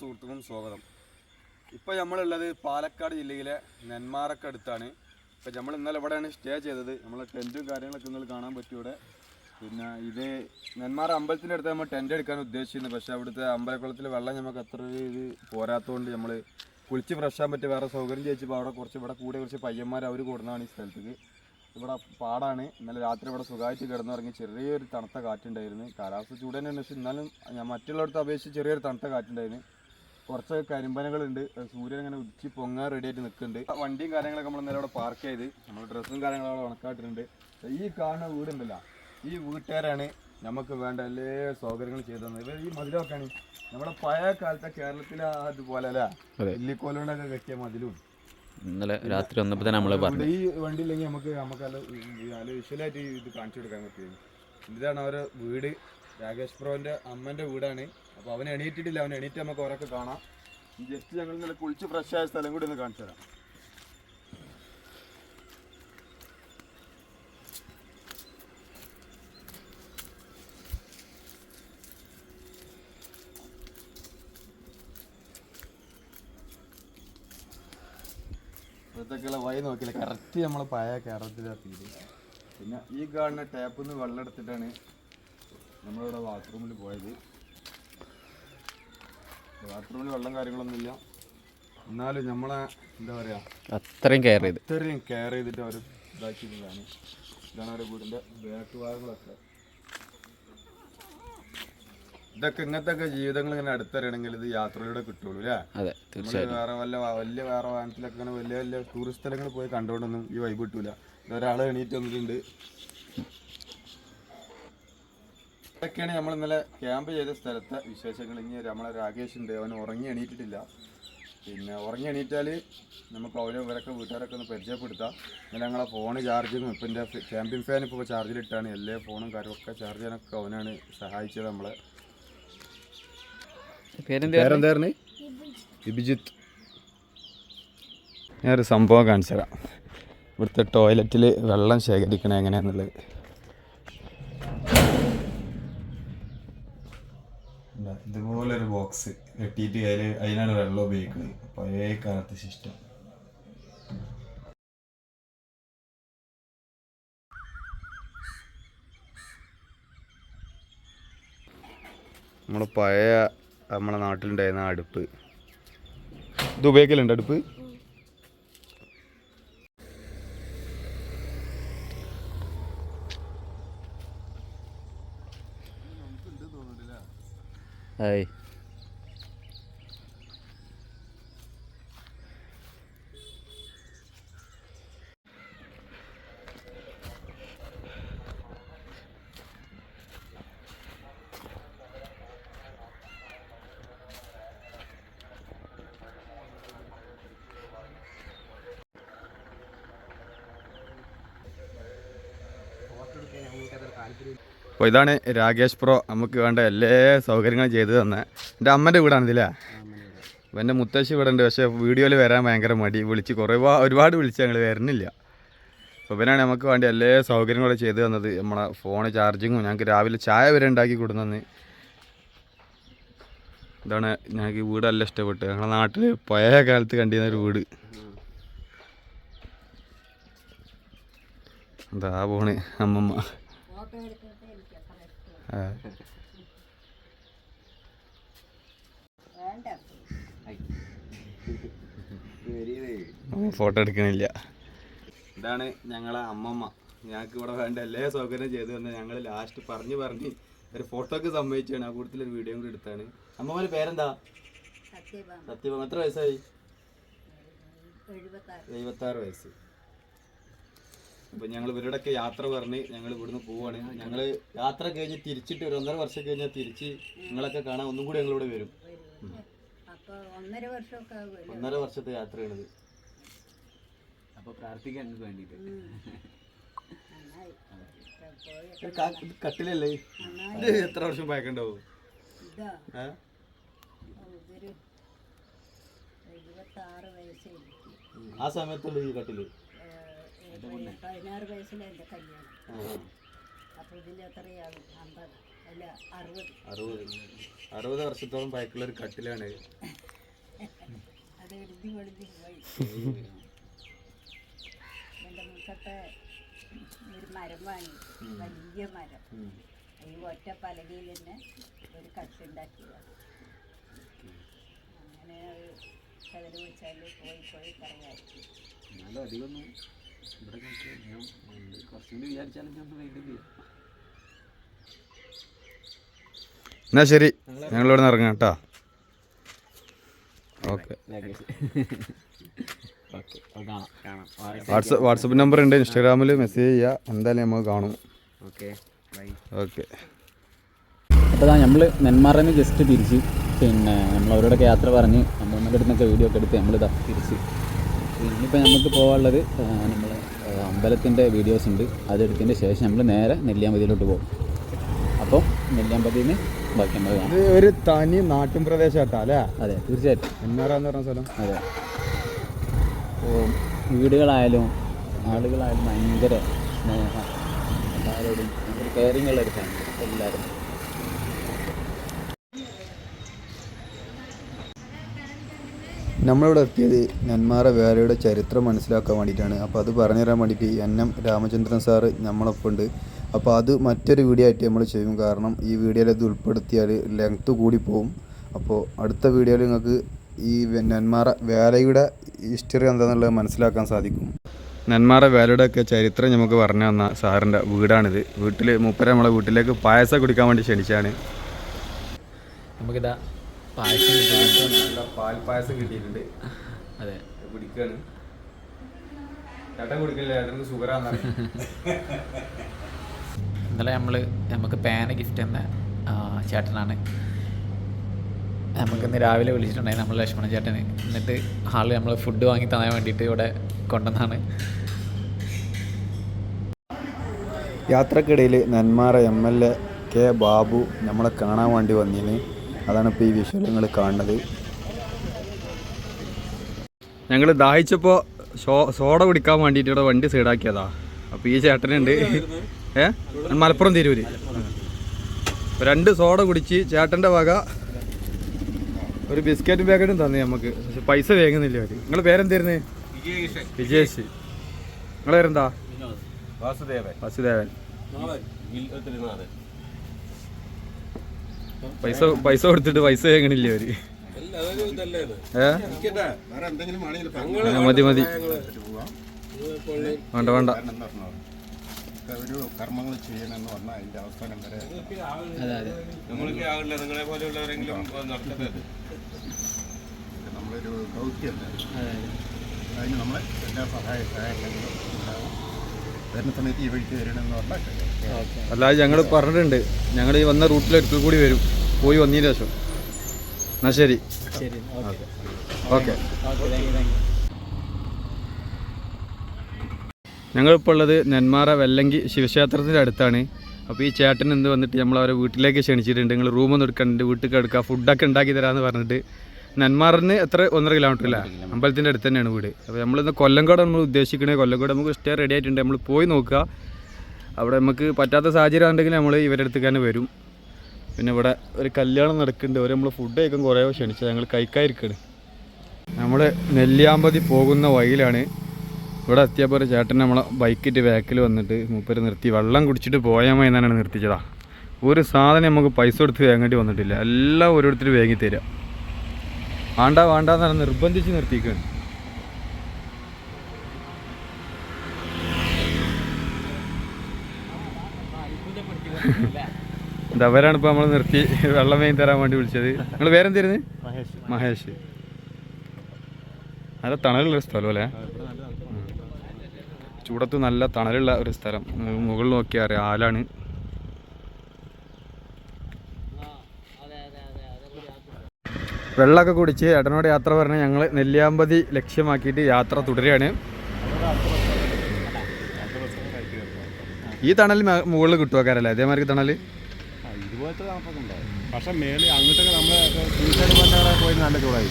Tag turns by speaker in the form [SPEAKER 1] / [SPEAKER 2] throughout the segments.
[SPEAKER 1] സുഹൃത്തുക്കളും സ്വാഗതം. ഇപ്പോൾ നമ്മളുള്ളത് പാലക്കാട് ജില്ലയിലെ നെന്മാറക്ക് അടുത്താണ്. ഇപ്പോൾ നമ്മൾ ഇന്നലെ ഇവിടെയാണ് സ്റ്റേ ചെയ്തത്. നമ്മളെ ടെന്റും കാര്യങ്ങളൊക്കെ നിങ്ങൾ കാണാൻ പറ്റും ഇവിടെ. പിന്നെ ഇത് നെന്മാറ അമ്പലത്തിന്റെ അടുത്ത് നമ്മൾ ടെന്റ് എടുക്കാൻ ഉദ്ദേശിച്ചിരുന്നു. പക്ഷേ അവിടുത്തെ അമ്പലക്കുളത്തിൽ വെള്ളം നമുക്ക് അത്ര ഇത് പോരാത്തതുകൊണ്ട് നമ്മൾ കുളിച്ച് ഫ്രഷ് ആകാൻ പറ്റിയ വേറെ സൗകര്യം ചോദിച്ചപ്പോൾ അവിടെ കുറച്ച് ഇവിടെ കൂടെ കുറച്ച് പയ്യന്മാർ അവർ കൂടുന്നതാണ് ഈ സ്ഥലത്തേക്ക്. ഇവിടെ പാടാണ്. ഇന്നലെ രാത്രി ഇവിടെ സുഖമായിട്ട് കിടന്നുറങ്ങി ചെറിയൊരു തണുത്ത കാറ്റുണ്ടായിരുന്നു. കാലാവസ്ഥ ചൂട് തന്നെയാണ് എന്നാലും ഞാൻ മറ്റുള്ളവർക്ക് അപേക്ഷിച്ച് ചെറിയൊരു തണുത്ത കാറ്റുണ്ടായിരുന്നു. കുറച്ച് കരിമ്പനകളുണ്ട്. സൂര്യൻ ഇങ്ങനെ ഉച്ചി പൊങ്ങാൻ റെഡി ആയിട്ട് നിൽക്കുന്നുണ്ട്. വണ്ടിയും കാര്യങ്ങളൊക്കെ നമ്മൾ ഇന്നലെ അവിടെ പാർക്ക് ചെയ്ത്. നമ്മൾ ഡ്രസ്സും കാര്യങ്ങളും അവിടെ ഉണക്കാട്ടിട്ടുണ്ട് ഈ കാണുന്ന വീടുണ്ടല്ലോ. ഈ വീട്ടുകാരാണ് നമുക്ക് വേണ്ട എല്ലാ സൗകര്യങ്ങളും ചെയ്തു തന്നത്. ഇവർ ഈ മതിലൊക്കെയാണ്. നമ്മുടെ പഴയ കാലത്തെ കേരളത്തിലെ അതുപോലെ അല്ലേ?
[SPEAKER 2] അതെ.
[SPEAKER 1] ഇല്ലിക്കോലുകൊണ്ടൊക്കെ കെട്ടിയ മതിലും.
[SPEAKER 2] ഇന്നലെ രാത്രി വന്നപ്പോൾ തന്നെ നമ്മൾ പറഞ്ഞു
[SPEAKER 1] ഈ വണ്ടി ഇല്ലെങ്കിൽ നമുക്ക് നമുക്ക് നല്ല വിഷ്വലായിട്ട് ഇത് കാണിച്ചു കൊടുക്കാൻ പറ്റും. ഇതാണ് അവരെ വീട്. രാകേഷ് പ്രോന്റെ അമ്മന്റെ വീടാണ്. അപ്പൊ അവൻ എണീറ്റിട്ടില്ല. അവൻ എണീറ്റ് നമുക്ക് ഓരോക്കെ കാണാം. ജസ്റ്റ് ഞങ്ങൾ ഇന്നലെ കുളിച്ച് ഫ്രഷ് ആയ സ്ഥലം കൂടി ഒന്ന് കാണിച്ചു തരാം. ഇപ്പോഴത്തേക്കുള്ള വഴി നോക്കില്ല കറക്റ്റ് നമ്മളെ പഴയ കേരളത്തിലെത്തിയത് പിന്നെ ഈ കാണുന്ന ടാപ്പിൽ നിന്ന് വെള്ളം എടുത്തിട്ടാണ് നമ്മളിവിടെ ബാത്റൂമിൽ പോയത്. ബാത്റൂമിൽ വെള്ളം കാര്യങ്ങളൊന്നുമില്ല. എന്നാലും നമ്മളെ എന്താ പറയുക
[SPEAKER 2] അത്രയും കെയർ ചെയ്ത്.
[SPEAKER 1] അത്രയും കെയർ ചെയ്തിട്ട് അവർ ഇതാക്കിയതാണ്. ഇതാണ് അവരുടെ വീടിന്റെ ബാക്ക് ഭാഗങ്ങളൊക്കെ. ഇതൊക്കെ ഇങ്ങനത്തെ ഒക്കെ ജീവിതങ്ങൾ ഇങ്ങനെ അടുത്തറിയണമെങ്കിൽ ഇത് യാത്രയിലൂടെ കിട്ടുള്ളൂ അല്ലേ?
[SPEAKER 2] അതെ
[SPEAKER 1] വേറെ വല്ല വലിയ വേറെ വാഹനത്തിലൊക്കെ ഇങ്ങനെ വലിയ വലിയ ടൂറിസ്റ്റ് സ്ഥലങ്ങൾ പോയി കണ്ടുകൊണ്ടൊന്നും ഈ വൈബ് കിട്ടൂല. ഒരാൾ എണീറ്റ് വന്നിട്ടുണ്ട്. ഇതൊക്കെയാണ് നമ്മൾ ഇന്നലെ ക്യാമ്പ് ചെയ്ത സ്ഥലത്തെ വിശേഷങ്ങൾ. ഇനി നമ്മളെ രാകേഷ് ഉണ്ട്. അവൻ ഉറങ്ങി എണീറ്റിട്ടില്ല. പിന്നെ ഉറങ്ങി എണീറ്റാൽ നമുക്ക് അവരെ ഇവരൊക്കെ വീട്ടുകാരൊക്കെ ഒന്ന് പരിചയപ്പെടുത്താം. ഇന്നലെ ഞങ്ങളെ ഫോണ് ചാർജിങ്ങും ഇപ്പം എന്റെ ക്യാമ്പിംഗ് ഫാൻ ഇപ്പോൾ ചാർജിലിട്ടാണ് എല്ലാ ഫോണും കാര്യമൊക്കെ ചാർജ് ചെയ്യാനൊക്കെ അവനാണ് സഹായിച്ചത് നമ്മളെ.
[SPEAKER 2] പേരെന്താ
[SPEAKER 1] പേരെന്തായിരുന്നു വിഭിജിത്ത് ഞാനൊരു സംഭവം കാണിച്ചു തരാം ഇവിടുത്തെ ടോയ്ലറ്റിൽ വെള്ളം ശേഖരിക്കണം എങ്ങനെയാന്നുള്ളത്. ഇതാ, ഇതുപോലൊരു ബോക്സ് കെട്ടിയിട്ട് അതിൽ അതിനാണ് വെള്ളം ഉപയോഗിക്കുന്നത് പഴയ കാലത്തെ സിസ്റ്റം നമ്മുടെ പഴയ നമ്മുടെ നാട്ടിലുണ്ടായിരുന്ന അടുപ്പ്. ഇത് ഉപയോഗിക്കലുണ്ട് അടുപ്പ്?
[SPEAKER 2] Hey.
[SPEAKER 1] അപ്പോൾ ഇതാണ് രാകേഷ് പ്രോ നമുക്ക് വേണ്ട എല്ലാ സൗകര്യങ്ങളും ചെയ്തു തന്നെ. എന്റെ അമ്മന്റെ വീടാണ് ഇതില്ലേ അപ്പോൾ എന്റെ മുത്തശ്ശി ഇവിടെ ഉണ്ട്. പക്ഷേ വീഡിയോയിൽ വരാൻ ഭയങ്കര മടി. വിളിച്ച് കുറേ ഒരുപാട് വിളിച്ച് ഞങ്ങൾ വരുന്നില്ല അപ്പോൾ ഇവനാണ് നമുക്ക് വേണ്ടി എല്ലാ സൗകര്യങ്ങളും ചെയ്തു തന്നത്. നമ്മളെ ഫോൺ ചാർജിങ്ങും ഞങ്ങൾക്ക് രാവിലെ ചായ വരെ ഉണ്ടാക്കി കൊടുത്തന്ന്. ഇതാണ് ഞങ്ങൾക്ക് ഈ വീട് നല്ല ഇഷ്ടപ്പെട്ടു ഞങ്ങളുടെ നാട്ടിൽ പഴയ കാലത്ത് കണ്ടിരുന്ന ഒരു വീട്. എന്താ പോണ് അമ്മമ്മ. ഫോട്ടോ എടുക്കണില്ല. ഇതാണ് ഞങ്ങളെ അമ്മമ്മ. ഞങ്ങൾക്ക് ഇവിടെ വേണ്ട എല്ലാ സൗകര്യം ചെയ്തു തന്നെ ഞങ്ങൾ ലാസ്റ്റ് പറഞ്ഞു പറഞ്ഞ് ഒരു ഫോട്ടോക്ക് സമ്മതിച്ചാണ് ആ കൂട്ടത്തിൽ ഒരു വീഡിയോ കൂടി എടുത്താണ്. അമ്മമ്മയുടെ പേരെന്താ? സത്യഭാമ. എത്ര വയസ്സായി? എഴുപത്താറ് വയസ്സ്. അപ്പൊ ഞങ്ങൾ ഇവരോടൊക്കെ യാത്ര പറഞ്ഞ് ഞങ്ങൾ ഇവിടുന്ന് പോവാണ്. ഞങ്ങൾ യാത്ര കഴിഞ്ഞ് തിരിച്ചിട്ട് ഒരു ഒന്നര വർഷം കഴിഞ്ഞാൽ തിരിച്ച് നിങ്ങളൊക്കെ കാണാൻ ഒന്നും കൂടി ഞങ്ങളിവിടെ വരും.
[SPEAKER 3] അപ്പൊ ഒന്നര
[SPEAKER 1] വർഷത്തെ യാത്രയാണിത്.
[SPEAKER 2] അപ്പോൾ പ്രാർത്ഥിക്കാൻ
[SPEAKER 1] വേണ്ടിട്ട് കട്ടിലല്ലേ? ഇത് എത്ര വർഷം പഴക്കണ്ടാവും? ആ സമയത്തുള്ള ഈ
[SPEAKER 3] കട്ടിൽ? പതിനാറ് വയസ്സിലെ എന്റെ കല്യാണം. അപ്പോൾ ഇതിന്റെ എത്രയാണ് അമ്പത് അല്ല അറുപത്.
[SPEAKER 1] അറുപത്. അറുപത് വർഷത്തോളം പഴക്കുള്ള ഒരു കട്ടിലാണ്.
[SPEAKER 3] അത് എഴുതി വെളുതി പോയി. എന്റെ മുഖത്തെ ഒരു മരം വാങ്ങി വലിയ മരം. ഈ ഒറ്റ പലകയിൽ തന്നെ ഒരു കട്ടുണ്ടാക്കിയതാണ് അങ്ങനെ ഒരു കഥ വിളിച്ചാൽ പോയി പോയി പറയാമായിരിക്കും
[SPEAKER 2] എന്നാലും അധികമൊന്നും ഇവിടെ ഞാൻ കുറച്ചുകൂടി വിചാരിച്ചാലും ഞാൻ മെയിന്റെയിൻ ചെയ്യാം
[SPEAKER 1] എന്നാ ശരി ഞങ്ങൾ ഇവിടെ നിന്ന് ഇറങ്ങാം കേട്ടോ. ഓക്കെ വാട്സപ്പ് വാട്സപ്പ് നമ്പർ ഉണ്ട് ഇൻസ്റ്റാഗ്രാമിൽ മെസ്സേജ് ചെയ്യുക എന്തായാലും നമുക്ക് കാണും.
[SPEAKER 2] ഓക്കെ ബൈ
[SPEAKER 1] ഓക്കെ
[SPEAKER 2] അപ്പോൾ നമ്മൾ നെന്മാറിൽ നിന്ന് ജസ്റ്റ് തിരിച്ച് പിന്നെ നമ്മൾ അവരോടൊക്കെ യാത്ര പറഞ്ഞ് അമ്മമ്മയുടെ അടുത്തൊക്കെ വീഡിയോ ഒക്കെ എടുത്ത് നമ്മളിതാ തിരിച്ച്. ഇനിയിപ്പോൾ നമുക്ക് പോകാനുള്ളത് നമ്മൾ അമ്പലത്തിന്റെ വീഡിയോസ് ഉണ്ട്. അതെടുത്തതിന്റെ ശേഷം നമ്മൾ നേരെ നെല്ലിയാമ്പതിയിലോട്ട് പോകും. അപ്പോൾ നെല്ലിയാമ്പതിയിൽ നിന്ന് ബാക്കി നമ്മൾ കാണാം.
[SPEAKER 1] ഒരു തനി നാട്ടിൻ പ്രദേശം കേട്ടോ അല്ലേ?
[SPEAKER 2] അതെ തീർച്ചയായിട്ടും.
[SPEAKER 1] എന്നാറാന്ന് പറഞ്ഞ സ്ഥലം?
[SPEAKER 2] അതെ. അപ്പോൾ വീടുകളായാലും ആളുകളായാലും ഭയങ്കര സ്നേഹം. എല്ലാവരോടും ഭയങ്കര കെയറിങ് ഉള്ള ഒരു ഫാമിലി എല്ലാവരും.
[SPEAKER 1] നമ്മളിവിടെ എത്തിയത് നെന്മാറ വേലയുടെ ചരിത്രം മനസ്സിലാക്കാൻ വേണ്ടിയിട്ടാണ്. അപ്പോൾ അത് പറഞ്ഞു തരാൻ വേണ്ടിയിട്ട് എൻ എം രാമചന്ദ്രൻ സാറ് നമ്മളൊപ്പം ഉണ്ട് അപ്പോൾ അത് മറ്റൊരു വീഡിയോ ആയിട്ട് നമ്മൾ ചെയ്യും. കാരണം ഈ വീഡിയോയിൽ ഇത് ഉൾപ്പെടുത്തിയാൽ ലെങ്ത്ത് കൂടിപ്പോവും അപ്പോൾ അടുത്ത വീഡിയോയിൽ നിങ്ങൾക്ക് ഈ നെന്മാറ വേലയുടെ ഹിസ്റ്ററി എന്താണെന്നുള്ളത് മനസ്സിലാക്കാൻ സാധിക്കും. നെന്മാറ വേലയുടെ ഒക്കെ ചരിത്രം നമുക്ക് പറഞ്ഞു തന്ന സാറിന്റെ വീടാണിത്. വീട്ടിൽ മൂപ്പര നമ്മളെ വീട്ടിലേക്ക് പായസം കുടിക്കാൻ വേണ്ടി ക്ഷണിച്ചാണ്.
[SPEAKER 2] നമുക്കിതാ പായസം കിട്ടിയിട്ടുണ്ട്.
[SPEAKER 1] നല്ല പാൽ പായസം കിട്ടിയിട്ടുണ്ട്.
[SPEAKER 2] അതെ.
[SPEAKER 1] കുടിക്കാണ്. ചേട്ടൻ കുടിക്കില്ല? ചേട്ടന് ഷുഗറാന്ന്
[SPEAKER 2] ഇന്നലെ നമ്മൾ നമുക്ക് പേന ഗിഫ്റ്റ് എന്ന ചേട്ടനാണ് ചേട്ടനാണ്. നമുക്കിന്ന് രാവിലെ വിളിച്ചിട്ടുണ്ടായി നമ്മൾ ലക്ഷ്മണ ചേട്ടന്. എന്നിട്ട് ആൾ നമ്മൾ ഫുഡ് വാങ്ങി തന്നാൻ വേണ്ടിയിട്ട് ഇവിടെ കൊണ്ടുവന്നാണ്
[SPEAKER 1] യാത്രക്കിടയിൽ Nenmara M L A K Babu നമ്മളെ കാണാൻ വേണ്ടി വന്നിന്. അതാണ് ഇപ്പോൾ ഈ വിഷ്വൽ നിങ്ങൾ കാണുന്നത്. ഞങ്ങൾ ദാഹിച്ചപ്പോൾ സോഡ കുടിക്കാൻ വേണ്ടിയിട്ട് ഇവിടെ വണ്ടി സൈഡാക്കിയതാ അപ്പോൾ ഈ ചേട്ടനുണ്ട്. ഏ? മലപ്പുറം തിരൂര്. രണ്ട് സോഡ കുടിച്ച് ചേട്ടന്റെ വക ഒരു ബിസ്ക്കറ്റും പാക്കറ്റും തന്നെ നമുക്ക് പക്ഷെ പൈസ വേങ്ങുന്നില്ല അവർ നിങ്ങൾ പേരെന്തായിരുന്നു? വിജേഷ്. നിങ്ങളെ പേരെന്താ?
[SPEAKER 4] വാസുദേവൻ.
[SPEAKER 1] വാസുദേവൻ. പൈസ പൈസ കൊടുത്തിട്ട് പൈസ
[SPEAKER 4] കേൾക്കണില്ല
[SPEAKER 1] അവർ? മതി മതി. വേണ്ട വേണ്ട.
[SPEAKER 4] ഒരു കർമ്മങ്ങൾ ചെയ്യണമെന്ന് പറഞ്ഞാൽ അതിന്റെ അവസാനം വരെ
[SPEAKER 2] അതെ അതെ.
[SPEAKER 5] നമ്മൾക്ക് ആകില്ല നിങ്ങളെ പോലെയുള്ളവരെങ്കിലും നടത്തട്ടെ
[SPEAKER 4] നമ്മളൊരു ദൗത്യം അതിന് നമ്മളെ എല്ലാ സഹായ സഹായങ്ങളും ഉണ്ടാവും. വരുന്ന സമയത്ത് ഈ വഴിക്ക് വരണമെന്ന് പറഞ്ഞാൽ
[SPEAKER 1] അല്ലാതെ ഞങ്ങൾ പറഞ്ഞിട്ടുണ്ട്. ഞങ്ങൾ ഈ വന്ന റൂട്ടിൽ ഒരിക്കൽ കൂടി വരും. പോയി വന്നതിന് ശേഷം. എന്നാ ശരി.
[SPEAKER 2] ശരി ഓക്കെ. ഞങ്ങൾ ഇപ്പോൾ
[SPEAKER 1] ഞങ്ങളിപ്പോൾ ഉള്ളത് നെന്മാറ വെല്ലങ്കി ശിവക്ഷേത്രത്തിന്റെ അടുത്താണ്. അപ്പോൾ ഈ ചേട്ടൻ എന്ത് വന്നിട്ട് നമ്മൾ അവരെ വീട്ടിലേക്ക് ക്ഷണിച്ചിട്ടുണ്ട്. നിങ്ങൾ റൂമൊന്നും എടുക്കണ്ട് വീട്ടിലേക്ക് എടുക്കുക ഫുഡൊക്കെ ഉണ്ടാക്കി തരാമെന്ന് പറഞ്ഞിട്ട് നെന്മാറിന് എത്ര ഒന്നര കിലോമീറ്റർ അല്ല അമ്പലത്തിന്റെ അടുത്ത് തന്നെയാണ് വീട്. അപ്പോൾ നമ്മളിന്ന് കൊല്ലംകോട് നമ്മൾ ഉദ്ദേശിക്കണേ. കൊല്ലംകോട് നമുക്ക് സ്റ്റേ റെഡി ആയിട്ടുണ്ട്. നമ്മൾ പോയി നോക്കുക. അവിടെ നമുക്ക് പറ്റാത്ത സാഹചര്യം ഉണ്ടെങ്കിൽ നമ്മൾ ഇവരുടെ അടുത്തേക്ക് തന്നെ വരും. പിന്നെ ഇവിടെ ഒരു കല്യാണം നടക്കുന്നുണ്ട്. അവർ നമ്മൾ ഫുഡ് കഴിക്കാൻ കുറേ ക്ഷണിച്ചത്. ഞങ്ങൾ കഴിക്കാതിരിക്കുകയാണ് നമ്മൾ നെല്ലിയാമ്പതി പോകുന്ന വഴിയിലാണ് ഇവിടെ എത്തിയപ്പോൾ ഒരു ചേട്ടൻ നമ്മളെ ബൈക്കിട്ട് ബാക്കിൽ വന്നിട്ട് മൂപ്പര് നിർത്തി. വെള്ളം കുടിച്ചിട്ട് പോയാൽ മതി എന്നാണ് നിർത്തിച്ചതാ. ഒരു സാധനം നമുക്ക് പൈസ കൊടുത്ത് വാങ്ങേണ്ടി വന്നിട്ടില്ല. എല്ലാം ഓരോരുത്തർ വേങ്ങി തരിക വേണ്ട വേണ്ട എന്നാണ് നിർബന്ധിച്ച് നിർത്തിക്കുകയാണ് അവരാണ് ഇപ്പോൾ നമ്മൾ നിർത്തി വെള്ളം വേഗം തരാൻ വേണ്ടി വിളിച്ചത്. നിങ്ങൾ പേരെന്തായിരുന്നു മഹേഷ്. നല്ല തണലുള്ള സ്ഥലം അല്ലേ? ചൂടത്ത് നല്ല തണലുള്ള ഒരു സ്ഥലം. മുകളിൽ നോക്കിയാൽ അറിയാം ആലാണ്. വെള്ളമൊക്കെ കുടിച്ച് ഏട്ടനോട് യാത്ര പറഞ്ഞ് ഞങ്ങൾ നെല്ലിയാമ്പതി ലക്ഷ്യമാക്കിയിട്ട് യാത്ര തുടരുകയാണ്. ഈ തണൽ മുകളിൽ കിട്ടുവാക്കാരല്ലേ? അതേമാതിരി തണൽ
[SPEAKER 4] ഇതുപോലത്തെ തണുപ്പൊക്കെ പക്ഷെ മേലെ അങ്ങോട്ടൊക്കെ നമ്മൾ പോയി നല്ല ചൂടായി.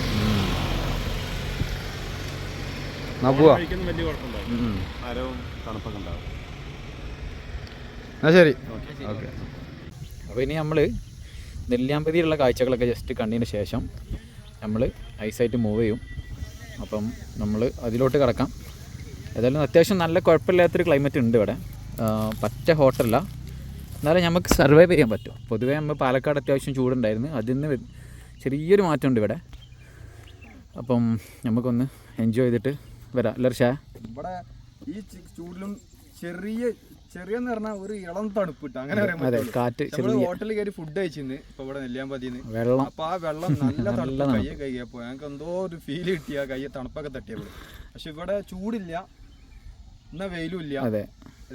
[SPEAKER 1] എന്നാ പോവാ.
[SPEAKER 4] കഴിക്കുന്ന വലിയ കുഴപ്പമുണ്ടാവും
[SPEAKER 1] ഉം.
[SPEAKER 4] മരവും തണുപ്പൊക്കെ ഉണ്ടാവും.
[SPEAKER 1] എന്നാ ശരി. ഓക്കെ.
[SPEAKER 2] അപ്പോൾ ഇനി നമ്മൾ നെല്ലിയാമ്പതിയിലുള്ള കാഴ്ചകളൊക്കെ ജസ്റ്റ് കണ്ടതിന് ശേഷം നമ്മൾ ഐസായിട്ട് മൂവ് ചെയ്യും. അപ്പം നമ്മൾ അതിലോട്ട് കിടക്കാം. ഏതായാലും അത്യാവശ്യം നല്ല കുഴപ്പമില്ലാത്തൊരു ക്ലൈമറ്റ് ഉണ്ട് ഇവിടെ. പറ്റ ഹോട്ടല്ല എന്നാലും നമുക്ക് സർവൈവ് ചെയ്യാൻ പറ്റും. പൊതുവേ നമ്മൾ പാലക്കാട് അത്യാവശ്യം ചൂടുണ്ടായിരുന്നു. അതിൽ നിന്ന് ചെറിയൊരു മാറ്റമുണ്ട് ഇവിടെ. അപ്പം നമുക്കൊന്ന് എൻജോയ് ചെയ്തിട്ട് വരാം. അല്ലേ ഷാ
[SPEAKER 1] ഇവിടെ ഈ ചൂടിലും ചെറിയ ചെറിയ എന്ന് പറഞ്ഞാൽ ഒരു ഇളം തണുപ്പ് കിട്ടും അങ്ങനെ പറയാൻ
[SPEAKER 2] അതെ
[SPEAKER 1] പറ്റുള്ളൂ.
[SPEAKER 2] കാറ്റ്
[SPEAKER 1] നമ്മൾ
[SPEAKER 2] ചെറിയ
[SPEAKER 1] ഹോട്ടലിൽ കയറി ഫുഡ് കഴിച്ചിന്ന് ഇപ്പൊ ഇവിടെ നെല്ലിയാമ്പതിന്ന്.
[SPEAKER 2] വെള്ളം.
[SPEAKER 1] അപ്പൊ ആ വെള്ളം നല്ല തണുപ്പ്. കയ്യെ കയ്യപ്പോ. ഞങ്ങൾക്ക് എന്തോ ഒരു ഫീൽ കിട്ടിയ കയ്യെ തണുപ്പൊക്കെ തട്ടിയപ്പോൾ പക്ഷെ ഇവിടെ ചൂടില്ല എന്നാ വെയിലും ഇല്ല.
[SPEAKER 2] അതെ.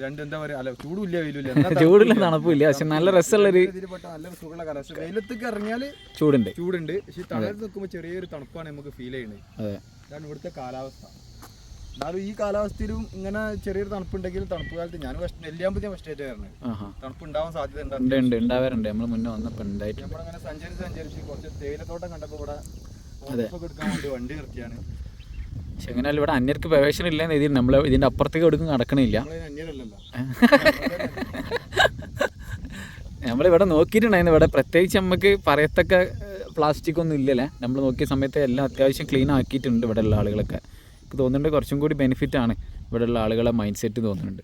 [SPEAKER 1] രണ്ട് എന്താ പറയാ അല്ല ചൂടും ഇല്ല വെയിലും ഇല്ല.
[SPEAKER 2] ചൂടില്ല തണുപ്പില്ല പക്ഷെ നല്ല രസമുള്ളൊരു
[SPEAKER 1] ഇതിൽപ്പെട്ട നല്ലൊരു സുഖമുള്ള കാലം പക്ഷെ വെയിലത്തേക്ക് ഇറങ്ങിയാൽ
[SPEAKER 2] ചൂടുണ്ട്.
[SPEAKER 1] ചൂടുണ്ട്. പക്ഷെ തണലത്ത് നിൽക്കുമ്പോൾ ചെറിയൊരു തണുപ്പാണ് നമുക്ക് ഫീൽ ചെയ്യുന്നത്.
[SPEAKER 2] അതെ.
[SPEAKER 1] ഇതാണ് ഇവിടുത്തെ കാലാവസ്ഥ. എന്നാലും ഈ കാലാവസ്ഥയിലും ഇങ്ങനെ ചെറിയൊരു തണുപ്പുണ്ടെങ്കിൽ തണുപ്പ് കാലത്ത് ഞാൻ നെല്ലിയാമ്പതി ഫസ്റ്റ് ആയിട്ട് വരുന്നത് തണുപ്പ് ഉണ്ടാവാൻ സാധ്യത
[SPEAKER 2] ഉണ്ട് ഉണ്ട് ഉണ്ടാവാറുണ്ട്. നമ്മൾ മുന്നേ വന്നപ്പോൾ ഉണ്ടായിട്ട്
[SPEAKER 1] നമ്മളങ്ങനെ സഞ്ചരിച്ച് സഞ്ചരിച്ച് കുറച്ച് തേയിലത്തോട്ടം കണ്ടപ്പോൾ ഇവിടെ. എടുക്കാൻ വേണ്ടി വണ്ടി നിർത്തിയാണ്.
[SPEAKER 2] പക്ഷെ ഇവിടെ അന്യർക്ക് പ്രവേശനം ഇല്ലെന്ന് എഴുതി നമ്മൾ ഇതിന്റെ അപ്പുറത്തേക്ക് എടുക്കും നടക്കണില്ല. നമ്മളിവിടെ നോക്കിയിട്ടുണ്ടായിരുന്നു. ഇവിടെ പ്രത്യേകിച്ച് നമുക്ക് പറയത്തക്ക പ്ലാസ്റ്റിക് ഒന്നും ഇല്ലല്ലേ? നമ്മൾ നോക്കിയ സമയത്ത് എല്ലാം അത്യാവശ്യം ക്ലീൻ ആക്കിയിട്ടുണ്ട് ഇവിടെ ഉള്ള ആളുകളൊക്കെ. എനിക്ക് തോന്നുന്നുണ്ട് കുറച്ചും കൂടി ബെനിഫിറ്റ് ആണ്. ഇവിടെയുള്ള ആളുകളെ മൈൻഡ് സെറ്റ് തോന്നുന്നുണ്ട്.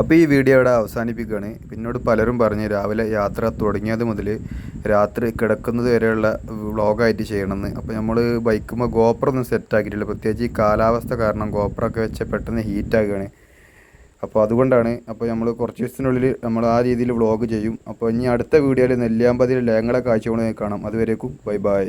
[SPEAKER 6] അപ്പോൾ ഈ വീഡിയോ ഇവിടെ അവസാനിപ്പിക്കുകയാണ്. പിന്നോട് പലരും പറഞ്ഞ് രാവിലെ യാത്ര തുടങ്ങിയത് മുതൽ രാത്രി കിടക്കുന്നത് വരെയുള്ള വ്ളോഗായിട്ട് ചെയ്യണമെന്ന്. അപ്പോൾ നമ്മൾ ബൈക്കുമ്പോൾ ഗോപ്രൊന്നും സെറ്റാക്കിയിട്ടില്ല പ്രത്യേകിച്ച് ഈ കാലാവസ്ഥ കാരണം ഗോപ്രൊക്കെ വെച്ച് പെട്ടെന്ന് ഹീറ്റാകുകയാണ് അപ്പോൾ അതുകൊണ്ടാണ് അപ്പോൾ നമ്മൾ കുറച്ച് ദിവസത്തിനുള്ളിൽ നമ്മൾ ആ രീതിയിൽ വ്ളോഗ് ചെയ്യും. അപ്പോൾ ഇനി അടുത്ത വീഡിയോയിൽ നെല്ലിയാമ്പതിയിൽ ലേങ്ങളെ കാഴ്ചകൾ കാണാം. അതുവരേക്കും ബൈ ബൈ.